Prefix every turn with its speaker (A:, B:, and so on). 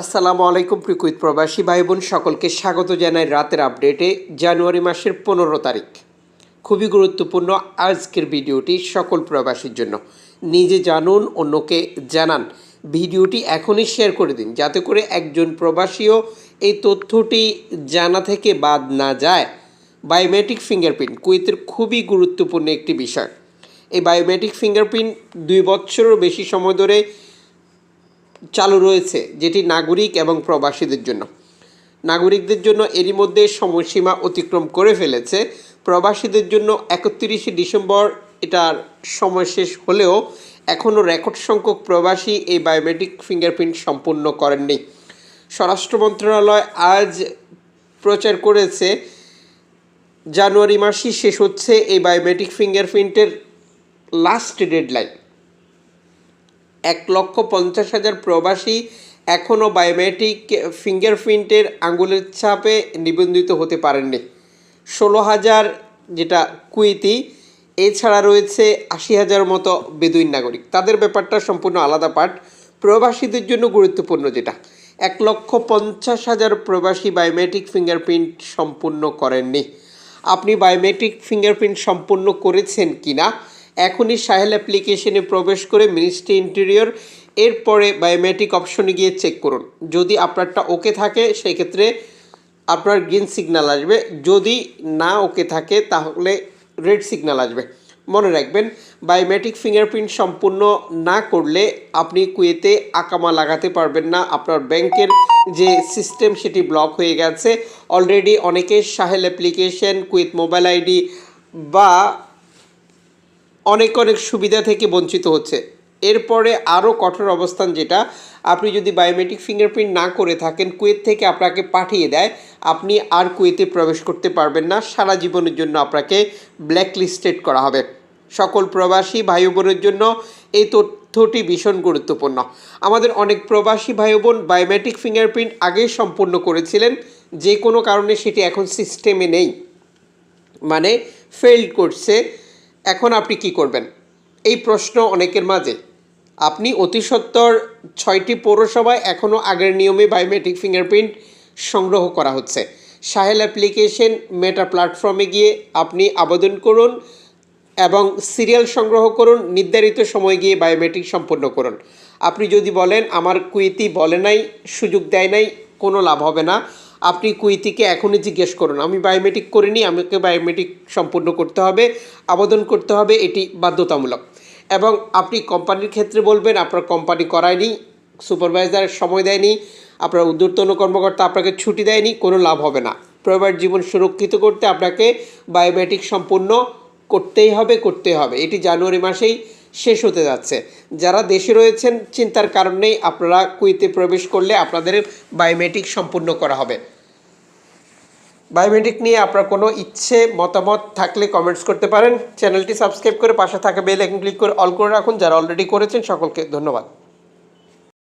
A: আসসালামু আলাইকুম প্রিকুইত প্রবাসী ভাই বোন সকলকে স্বাগত জানাই রাতের আপডেটে, জানুয়ারি মাসের পনেরো তারিখ। খুবই গুরুত্বপূর্ণ আজকের ভিডিওটি সকল প্রবাসীর জন্য। নিজে জানুন, অন্যকে জানান। ভিডিওটি এখনই শেয়ার করে দিন, যাতে করে একজন প্রবাসীও এই তথ্যটি জানা থেকে বাদ না যায়। বায়োমেট্রিক ফিঙ্গারপ্রিন্ট, কুয়েতের খুবই গুরুত্বপূর্ণ একটি বিষয়। এই বায়োমেট্রিক ফিঙ্গারপ্রিন্ট দুই বছরেরও বেশি সময় ধরে চালু রয়েছে, যেটি নাগরিক এবং প্রবাসীদের জন্য। নাগরিকদের জন্য এরই মধ্যে সময়সীমা অতিক্রম করে ফেলেছে। প্রবাসীদের জন্য একত্রিশে ডিসেম্বর এটার সময় শেষ হলেও এখনও রেকর্ড সংখ্যক প্রবাসী এই বায়োমেট্রিক ফিঙ্গারপ্রিন্ট সম্পূর্ণ করেননি। স্বরাষ্ট্র মন্ত্রণালয় আজ প্রচার করেছে, জানুয়ারি মাসই শেষ হচ্ছে এই বায়োমেট্রিক ফিঙ্গারপ্রিন্টের লাস্ট ডেডলাইন। এক লক্ষ পঞ্চাশ হাজার প্রবাসী এখনও বায়োমেট্রিক ফিঙ্গারপ্রিন্টের আঙুলের ছাপে নিবন্ধিত হতে পারেননি। ষোলো হাজার যেটা কুইতি এছাড়া রয়েছে আশি হাজার মতো বেদুইন নাগরিক। তাদের ব্যাপারটা সম্পূর্ণ আলাদা পার্ট প্রবাসীদের জন্য গুরুত্বপূর্ণ যেটা, এক লক্ষ পঞ্চাশ হাজার প্রবাসী বায়োমেট্রিক ফিঙ্গারপ্রিন্ট সম্পূর্ণ করেননি। আপনি বায়োমেট্রিক ফিঙ্গারপ্রিন্ট সম্পূর্ণ করেছেন কিনা এখনই সাহেল অ্যাপ্লিকেশনে প্রবেশ করে মিনিস্ট্রি ইন্টেরিয়র, এরপরে বায়োমেট্রিক অপশনে গিয়ে চেক করুন। যদি আপনারটা ওকে থাকে, সেক্ষেত্রে আপনার গ্রিন সিগন্যাল আসবে। যদি না ওকে থাকে, তাহলে রেড সিগন্যাল আসবে। মনে রাখবেন, বায়োমেট্রিক ফিঙ্গারপ্রিন্ট সম্পূর্ণ না করলে আপনি কুয়েতে আকামা লাগাতে পারবেন না। আপনার ব্যাংকের যে সিস্টেম, সেটি ব্লক হয়ে গেছে। অলরেডি অনেকে Sahel application, Kuwait mobile ID বা অনেক অনেক সুবিধা থেকে বঞ্চিত হচ্ছে। এরপরে আরও কঠোর অবস্থান যেটা, আপনি যদি বায়োমেট্রিক ফিঙ্গারপ্রিন্ট না করে থাকেন, কুয়েত থেকে আপনাকে পাঠিয়ে দেয়। আপনি আর কুয়েতে প্রবেশ করতে পারবেন না, সারা জীবনের জন্য আপনাকে ব্ল্যাক লিস্টেড করা হবে। সকল প্রবাসী ভাই বোনের জন্য এই তথ্যটি ভীষণ গুরুত্বপূর্ণ। আমাদের অনেক প্রবাসী ভাই বোন বায়োমেট্রিক ফিঙ্গারপ্রিন্ট আগেই সম্পূর্ণ করেছিলেন, যে কোনো কারণে সেটি এখন সিস্টেমে নেই। মানে ফেল্ড করছে। এখন আপনি কি করবেন? এই প্রশ্ন অনেকের মাঝে। আপনি অতি সত্বর ছয়টি পৌরসভায় এখনও আগের নিয়মে বায়োমেট্রিক ফিঙ্গারপ্রিন্ট সংগ্রহ করা হচ্ছে। সাহেল অ্যাপ্লিকেশন মেটা প্ল্যাটফর্মে গিয়ে আপনি আবেদন করুন এবং সিরিয়াল সংগ্রহ করুন, নির্ধারিত সময় গিয়ে বায়োমেট্রিক সম্পন্ন করুন। আপনি যদি বলেন, আমার কুইতি বলে নাই, সুযোগ দেয় নাই, কোনো লাভ হবে না। আপনি কুইতিকে এখনই জিজ্ঞেস করুন। আমি বায়োমেট্রিক করিনি, আমাকে বায়োমেট্রিক সম্পূর্ণ করতে হবে, আবেদন করতে হবে, এটি বাধ্যতামূলক। এবং আপনি কোম্পানির ক্ষেত্রে বলবেন, আপনার কোম্পানি করায়নি সুপারভাইজার সময় দেয়নি, আপনার ঊর্ধ্বতন কর্মকর্তা আপনাকে ছুটি দেয়নি, কোনো লাভ হবে না। প্রাইভেট জীবন সুরক্ষিত করতে আপনাকে বায়োমেট্রিক সম্পূর্ণ করতেই হবে করতেই হবে। এটি জানুয়ারি মাসেই শেষ হতে যাচ্ছে। যারা দেশে রয়েছেন, চিন্তার কারণেই আপনারা কুইতে প্রবেশ করলে আপনাদের বায়োমেট্রিক সম্পূর্ণ করা হবে। বায়োমেট্রিক নিয়ে আপনার কোনো ইচ্ছে, মতামত থাকলে কমেন্টস করতে পারেন। চ্যানেলটি সাবস্ক্রাইব করে পাশে থাকা বেল আইকন ক্লিক করে অল করে রাখুন। যারা অলরেডি করেছেন, সকলকে ধন্যবাদ।